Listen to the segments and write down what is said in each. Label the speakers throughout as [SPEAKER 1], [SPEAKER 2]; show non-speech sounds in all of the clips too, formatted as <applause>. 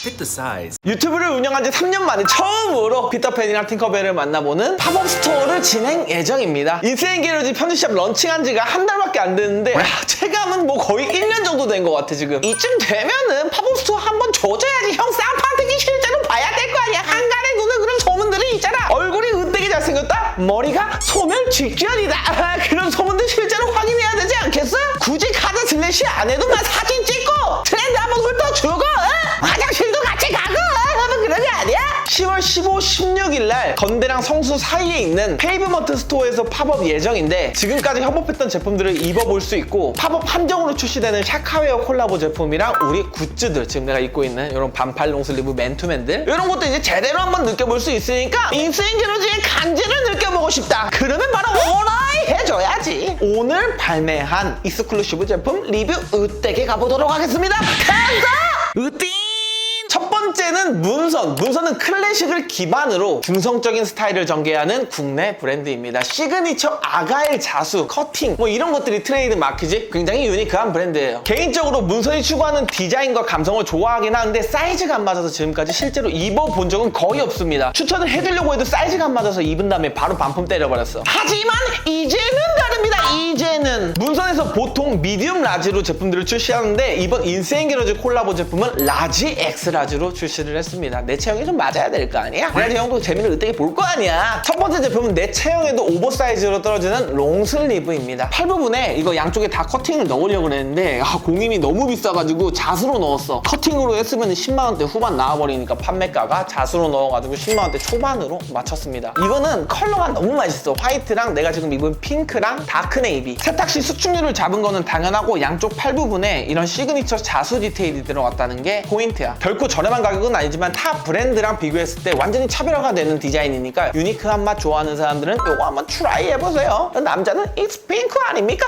[SPEAKER 1] Pick the size.
[SPEAKER 2] 유튜브를 운영한 지 3년 만에 처음으로 피터팬이랑 팅커벨을 만나보는 팝업 스토어를 진행 예정입니다. 인세인 게러지 편집샵 런칭한 지가 한 달밖에 안 됐는데 야, 체감은 뭐 거의 1년 정도 된 것 같아 지금. 이쯤 되면은 팝업 스토어 한번 줘줘야지 형 쌍판뜨기 실제로 봐야 될 거 아니야. 한간에 누는 그런 소문들이 있잖아. 얼굴이 으되게 잘생겼다? 머리가 소멸 직전이다. 아, <laughs> 그런 소문들 실제로 확인해야 되지 않겠어? 굳이 카드 슬래시 안 해도 막 사진 찍 고 트렌드 한번 훑어 주고 어? 화장실도 같이 가고 어? 하면 그런 거 아니야? 10월 15, 16일 날 건대랑 성수 사이에 있는 페이브먼트 스토어에서 팝업 예정인데 지금까지 협업했던 제품들을 입어볼 수 있고 팝업 한정으로 출시되는 샤카웨어 콜라보 제품이랑 우리 굿즈들 지금 내가 입고 있는 이런 반팔 롱슬리브 맨투맨들 이런 것도 이제 제대로 한번 느껴볼 수 있으니까 인스인 게러지의 간지를 느껴보고 싶다 그러면 바로 오라이 해줘야지 오늘 발매한 익스클루시브 제품 리뷰 으떼게 가보도록 하겠습니다 간다! 으띵! 첫 번째는 문선. 문선은 클래식을 기반으로 중성적인 스타일을 전개하는 국내 브랜드입니다. 시그니처 아가일 자수, 커팅 뭐 이런 것들이 트레이드 마크지 굉장히 유니크한 브랜드예요. 개인적으로 문선이 추구하는 디자인과 감성을 좋아하긴 하는데 사이즈가 안 맞아서 지금까지 실제로 입어본 적은 거의 없습니다. 추천을 해드리려고 해도 사이즈가 안 맞아서 입은 다음에 바로 반품 때려버렸어. 하지만 이제는 다릅니다. 이제는 문선에서 보통 미디움 라지로 제품들을 출시하는데 이번 인세인 게러즈 콜라보 제품은 라지 X 라지로 출시 를 했습니다. 내 체형이 좀 맞아야 될 거 아니야? 그래야지 형도 재미를 으뜨게 볼거 아니야. 첫 번째 제품은 내 체형에도 오버사이즈로 떨어지는 롱슬리브입니다. 팔 부분에 이거 양쪽에 다 커팅을 넣으려고 그랬는데 아, 공임이 너무 비싸가지고 자수로 넣었어. 커팅으로 했으면 10만 원대 후반 나와버리니까 판매가가 자수로 넣어가지고 10만 원대 초반으로 맞췄습니다. 이거는 컬러가 너무 맛있어. 화이트랑 내가 지금 입은 핑크랑 다크 네이비. 세탁 시 수축률을 잡은 거는 당연하고 양쪽 팔 부분에 이런 시그니처 자수 디테일이 들어갔다는 게 포인트야. 결코 저렴한 가격 은 아니지만 타 브랜드랑 비교했을 때 완전히 차별화가 되는 디자인이니까 유니크한 맛 좋아하는 사람들은 이거 한번 트라이 해보세요. 남자는 It's pink 아닙니까?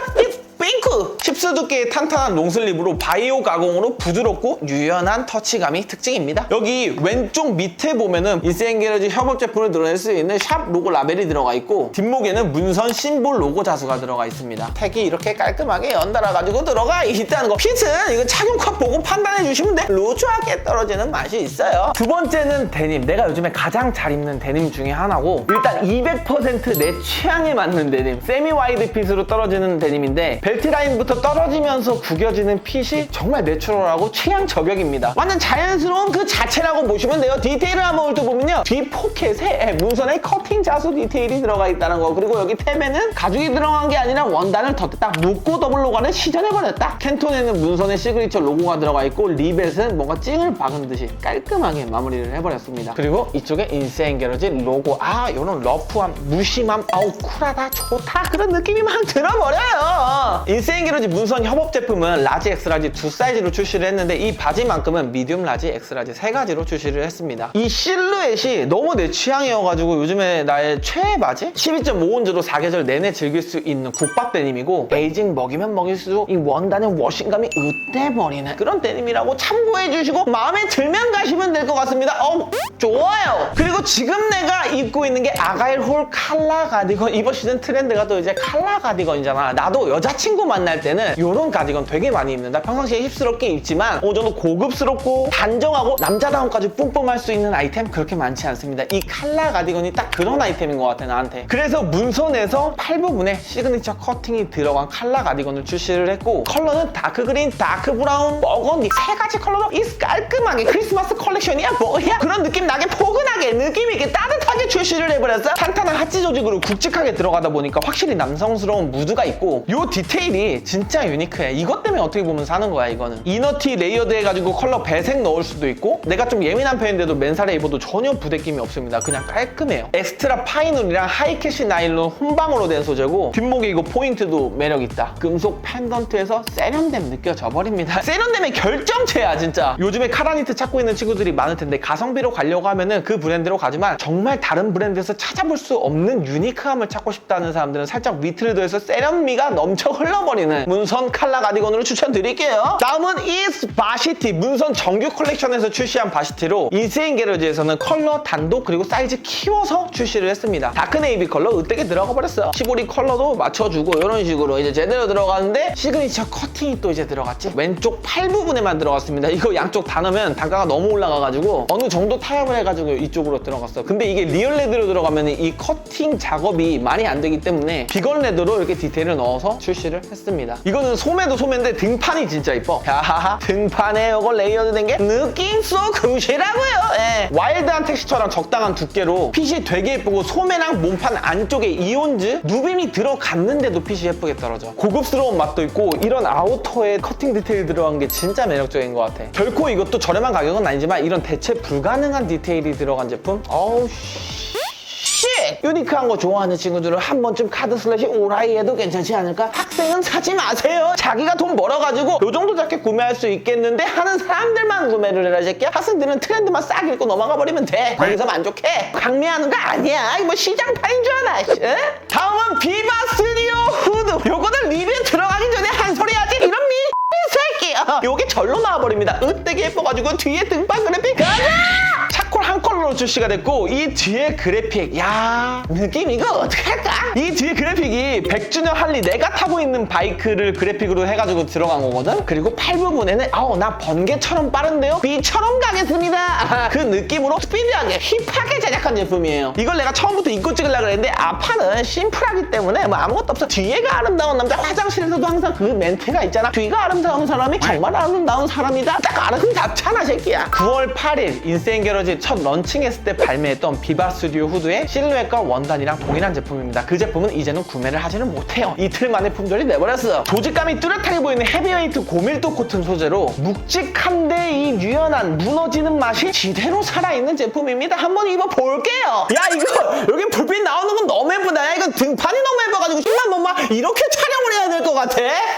[SPEAKER 2] 핑크! 칩스 두께의 탄탄한 롱슬립으로 바이오 가공으로 부드럽고 유연한 터치감이 특징입니다. 여기 왼쪽 밑에 보면은 인세인 게러지 협업 제품을 드러낼 수 있는 샵 로고 라벨이 들어가 있고 뒷목에는 문선 심볼 로고 자수가 들어가 있습니다. 택이 이렇게 깔끔하게 연달아가지고 들어가 있다는 거. 핏은 이거 착용컷 보고 판단해 주시면 돼. 루즈하게 떨어지는 맛이 있어요. 두 번째는 데님. 내가 요즘에 가장 잘 입는 데님 중에 하나고 일단 200%내 취향에 맞는 데님. 세미 와이드 핏으로 떨어지는 데님인데 벨트 라인부터 떨어지면서 구겨지는 핏이 정말 내추럴하고 취향 저격입니다. 완전 자연스러운 그 자체라고 보시면 돼요. 디테일을 한번 훑어보면요. 뒤 포켓에 문선에 커팅 자수 디테일이 들어가 있다는 거. 그리고 여기 탭에는 가죽이 들어간 게 아니라 원단을 덧딱 묶고 더블로 가는 시전해버렸다. 캔톤에는 문선의 시그니처 로고가 들어가 있고 리벳은 뭔가 찡을 박은 듯이 깔끔하게 마무리를 해버렸습니다. 그리고 이쪽에 인세인 게러지 로고. 아, 이런 러프함, 무심함, 아우 쿨하다, 좋다 그런 느낌이 막 들어버려요. 인세인 게러지 문선 협업 제품은 라지, 엑스라지 두 사이즈로 출시를 했는데 이 바지만큼은 미디움 라지, 엑스라지 세 가지로 출시를 했습니다. 이 실루엣이 너무 내 취향이어가지고 요즘에 나의 최애 바지? 12.5온즈로 사계절 내내 즐길 수 있는 국밥 데님이고 베이징 먹이면 먹일수록 이 원단의 워싱감이 으떼버리는 그런 데님이라고 참고해 주시고 마음에 들면 가시면 될 것 같습니다. 어 좋아요. 그리고 지금 내가 입고 있는 게 아가일 홀 칼라 가디건 이번 시즌 트렌드가 또 이제 칼라 가디건이잖아. 나도 여자친구 만날 때는 이런 가디건 되게 많이 입는다. 평상시에 힙스럽게 입지만 어느 정도 고급스럽고 단정하고 남자다움까지 뿜뿜할 수 있는 아이템 그렇게 많지 않습니다. 이 칼라 가디건이 딱 그런 아이템인 것 같아 나한테. 그래서 문선에서 팔 부분에 시그니처 커팅이 들어간 칼라 가디건을 출시를 했고 컬러는 다크 그린, 다크 브라운, 버건디 세 가지 컬러로 이 깔끔하게 크리스마스 컬렉션이야 뭐야? 그런 느낌 나게 포근하게 느낌 있게 따뜻하게 출시를 해버렸어. 탄탄한 하치 조직으로 굵직하게 들어가다 보니까 확실히 남성스러운 무드가 있고 요 디테일 이 진짜 유니크해. 이것 때문에 어떻게 보면 사는 거야 이거는. 이너티 레이어드 해가지고 컬러 배색 넣을 수도 있고 내가 좀 예민한 편인데도 맨살에 입어도 전혀 부대낌이 없습니다. 그냥 깔끔해요. 엑스트라 파이놀이랑 하이캐시 나일론 혼방으로 된 소재고 뒷목에 이거 포인트도 매력 있다. 금속 펜던트에서 세련됨 느껴져 버립니다. <laughs> 세련됨의 결정체야 진짜. 요즘에 카라니트 찾고 있는 친구들이 많을 텐데 가성비로 가려고 하면은 그 브랜드로 가지만 정말 다른 브랜드에서 찾아볼 수 없는 유니크함을 찾고 싶다는 사람들은 살짝 위트를 더해서 세련미가 넘쳐 흘러 버리는 문선 칼라 가디건으로 추천드릴게요. 다음은 이스 바시티 문선 정규 컬렉션에서 출시한 바시티로 인세인 게러지에서는 컬러 단독 그리고 사이즈 키워서 출시를 했습니다. 다크 네이비 컬러 으뜨게 들어가 버렸어요. 시보리 컬러도 맞춰주고 이런 식으로 이제 제대로 들어가는데 시그니처 커팅이 또 이제 들어갔지. 왼쪽 팔 부분에만 들어갔습니다. <laughs> 이거 양쪽 다 넣으면 단가가 너무 올라가 나와가지고 어느 정도 타협을 해가지고 이쪽으로 들어갔어. 근데 이게 리얼 레드로 들어가면 이 커팅 작업이 많이 안 되기 때문에 비건 레드로 이렇게 디테일을 넣어서 출시 를 했습니다. 이거는 소매도 소매인데 등판이 진짜 이뻐. 야하하 등판에 이거 레이어드 된 게 느낌 쏘 굿이라고요. 예. 와일드한 텍스처랑 적당한 두께로 핏이 되게 예쁘고 소매랑 몸판 안쪽에 이온즈 누빔이 들어갔는데도 핏이 예쁘게 떨어져. 고급스러운 맛도 있고 이런 아우터에 커팅 디테일 들어간 게 진짜 매력적인 것 같아. 결코 이것도 저렴한 가격은 아니지만 이런 대체 불가능한 디테일이 들어간 제품. 어우 씨. 유니크한 거 좋아하는 친구들은 한 번쯤 카드 슬래시 오라이 해도 괜찮지 않을까? 학생은 사지 마세요. 자기가 돈 벌어가지고 요 정도 자켓 구매할 수 있겠는데 하는 사람들만 구매를 해라 이 새끼야. 학생들은 트렌드만 싹 읽고 넘어가 버리면 돼. 거기서 만족해. 강매하는 거 아니야. 이거 뭐 시장판인 줄. 씨. 에? 다음은 비바 스튜디오 후드. 요거는 리뷰 들어가기 전에 한 소리 하지. 이런 미 <laughs> 새끼야. 요게 절로 나와버립니다. 으되게 예뻐가지고 뒤에 등판 그래픽 가자! 차콜 한 컬러로 출시가 됐고 이 뒤에 그래픽. 야 느낌 이거 어떡할까? 이 뒤에 그래픽이 100주년 할리 내가 타고 있는 바이크를 그래픽으로 해가지고 들어간 거거든? 그리고 팔 부분에는 아우 나 번개처럼 빠른데요? B처럼 가겠습니다. <laughs> 그 느낌으로 스피디하게 힙하게 제작한 제품이에요. 이걸 내가 처음부터 입고 찍으려고 했는데 앞판은 심플하기 때문에 뭐 아무것도 없어. 뒤에가 아름다운 남자 화장실에서도 항상 그 멘트가 있잖아. 뒤가 아름다운 사람이 정말 아름다운 사람이다. 딱 아름답잖아 새끼야. 9월 8일 인세인 게러지 첫 런칭 했을 때 발매했던 비바 스튜디오 후드의 실루엣과 원단이랑 동일한 제품입니다. 그 제품은 이제는 구매를 하지는 못해요. 이틀 만에 품절이 내버렸어 조직감이 뚜렷하게 보이는 헤비웨이트 고밀도 코튼 소재로 묵직한데 이 유연한 무너지는 맛이 지대로 살아있는 제품입니다. 한번 입어볼게요. 야 이거 여기 불빛 나오는 건 너무 예쁘다. 야 이거 등판이 너무 예뻐가지고 신만 뭔가 이렇게 촬 될것 같아?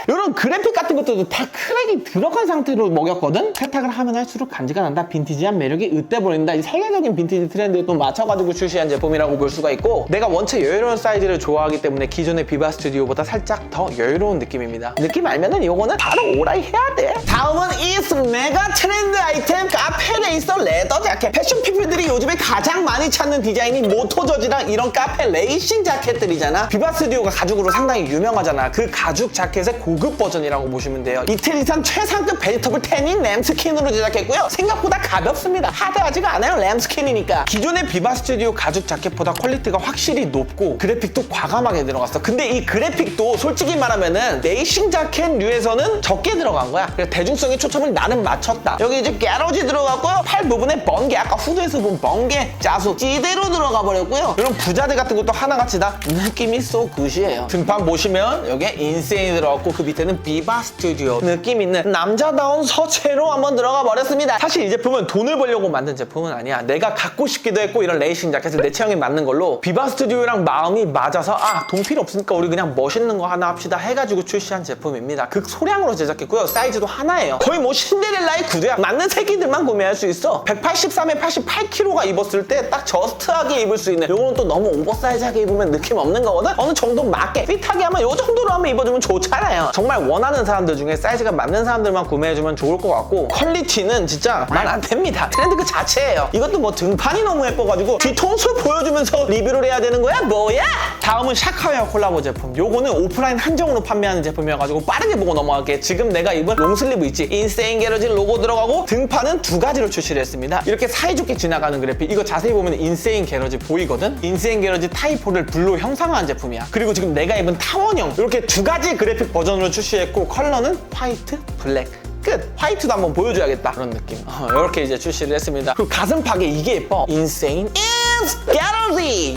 [SPEAKER 2] 이런 그래픽 같은 것도 다 크랙이 들어간 상태로 먹였거든? 세탁을 하면 할수록 간지가 난다. 빈티지한 매력이 으때 보인다. 이 세계적인 빈티지 트렌드에 또 맞춰가지고 출시한 제품이라고 볼 수가 있고 내가 원체 여유로운 사이즈를 좋아하기 때문에 기존의 비바 스튜디오보다 살짝 더 여유로운 느낌입니다. 느낌 알면은 이거는 바로 오라이 해야 돼. 다음은 이 메가 트렌드 아이템 카페 레이서 레더 자켓. 패션 피플들이 요즘에 가장 많이 찾는 디자인이 모토 저지랑 이런 카페 레이싱 자켓들이잖아. 비바 스튜디오가 가죽으로 상당히 유명하잖아. 그 가죽 자켓의 고급 버전이라고 보시면 돼요. 이상 최상급 벨터블 태닝 램스킨으로 제작했고요. 생각보다 가볍습니다. 하드하지가 않아요. 램스킨이니까. 기존의 비바 스튜디오 가죽 자켓보다 퀄리티가 확실히 높고 그래픽도 과감하게 들어갔어. 근데 이 그래픽도 솔직히 말하면은 레이싱 자켓류에서는 적게 들어간 거야. 그래서 대중성의 초점을 나름 맞췄다. 여기 이제 깨러지 들어갔고요. 팔 부분에 번개 아까 후드에서 본 번개 자수 지대로 들어가 버렸고요. 이런 부자들 같은 것도 하나같이 다 느낌이 쏘 굿이에요. 등판 보시면 여기에 인세인이 들어갔고 그 밑에는 비바 스튜디오 느낌 있는 남자다운 서체로 한번 들어가 버렸습니다. 사실 이 제품은 돈을 벌려고 만든 제품은 아니야. 내가 갖고 싶기도 했고 이런 레이싱 자켓을 내 체형에 맞는 걸로 비바 스튜디오랑 마음이 맞아서 아 돈 필요 없으니까 우리 그냥 멋있는 거 하나 합시다 해가지고 출시한 제품입니다. 극 소량으로 제작했고요. 사이즈도 하나예요. 거의 뭐 신데렐라의 구두야. 맞는 새끼들만 구매할 수 있어. 183에 88kg가 입었을 때 딱 저스트하게 입을 수 있는. 요거는 또 너무 오버사이즈하게 입으면 느낌 없는 거거든? 어느 정도 맞게. 핏하게 하면 요 정도로 하면 입 어주면 좋잖아요. 정말 원하는 사람들 중에 사이즈가 맞는 사람들만 구매해주면 좋을 것 같고 퀄리티는 진짜 말 안 됩니다. 트렌드 그 자체예요. 이것도 뭐 등판이 너무 예뻐가지고 뒤통수 보여주면서 리뷰를 해야 되는 거야? 뭐야? 다음은 샤카웨어 콜라보 제품. 요거는 오프라인 한정으로 판매하는 제품이어가지고 빠르게 보고 넘어갈게. 지금 내가 입은 롱슬리브 있지? 인세인 게러지 로고 들어가고 등판은 두 가지로 출시를 했습니다. 이렇게 사이좋게 지나가는 그래픽. 이거 자세히 보면 인세인 게러지 보이거든? 인세인 게러지 타이포를 블루 형상화한 제품이야. 그리고 지금 내가 입은 타원형. 이렇게 두 가지 그래픽 버전으로 출시했고 컬러는 화이트 블랙 끝! 화이트도 한번 보여줘야겠다 그런 느낌 어, 이렇게 이제 출시를 했습니다 그리고 가슴팍에 이게 예뻐 인세인 is gallery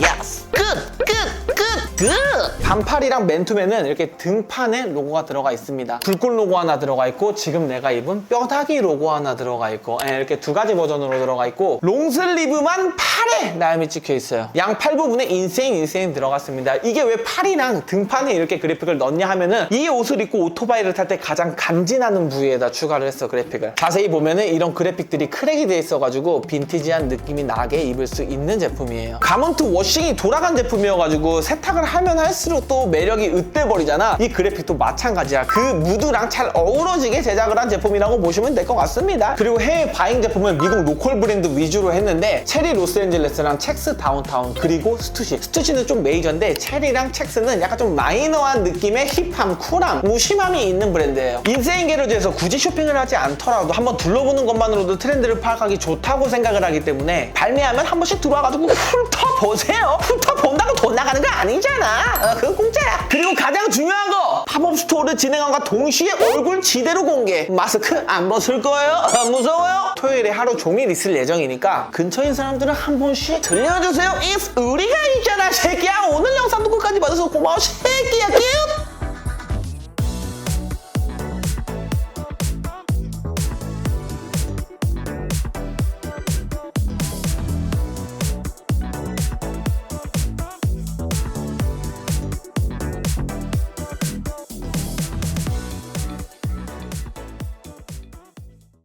[SPEAKER 2] 끝! 끝! 끝! 끝! 반팔이랑 맨투맨은 이렇게 등판에 로고가 들어가 있습니다 불꽃 로고 하나 들어가 있고 지금 내가 입은 뼈다귀 로고 하나 들어가 있고 예, 이렇게 두 가지 버전으로 들어가 있고 롱슬리브만 팔에 나염이 찍혀 있어요 양 팔 부분에 인세인 인세인 들어갔습니다 이게 왜 팔이랑 등판에 이렇게 그래픽을 넣냐 하면은 이 옷을 입고 오토바이를 탈 때 가장 간지나는 부위에다 추가를 했어 그래픽을 자세히 보면은 이런 그래픽들이 크랙이 돼 있어가지고 빈티지한 느낌이 나게 입을 수 있는 제품이에요 가먼트 워싱이 돌아간 제품이어가지고 세탁을 하면 할수록 또 매력이 으떼버리잖아. 이 그래픽도 마찬가지야. 그 무드랑 잘 어우러지게 제작을 한 제품이라고 보시면 될 것 같습니다. 그리고 해외 바잉 제품은 미국 로컬 브랜드 위주로 했는데 체리 로 스앤젤레스랑 첵스 다운타운 그리고 스투시. 스투시는 좀 메이저인데 체리랑 첵스는 약간 좀 마이너한 느낌의 힙함, 쿨함, 무심함이 있는 브랜드예요. 인세인 게러지에서 굳이 쇼핑을 하지 않더라도 한번 둘러보는 것만으로도 트렌드를 파악하기 좋다고 생각을 하기 때문에 발매하면 한 번씩 들어와가지고 훑어보세요. 훑어본다고 돈 나가는 거 아니잖아. 어, 그건 공짜야. 그리고 가장 중요한 거 팝업 스토어를 진행함과 동시에 얼굴 지대로 공개. 마스크 안 벗을 거예요? 안 무서워요? 토요일에 하루 종일 있을 예정이니까 근처인 사람들은 한 번씩 들려주세요. if 우리가 있잖아 새끼야. 오늘 영상도 끝까지 봐줘서 고마워 새끼야. 끼우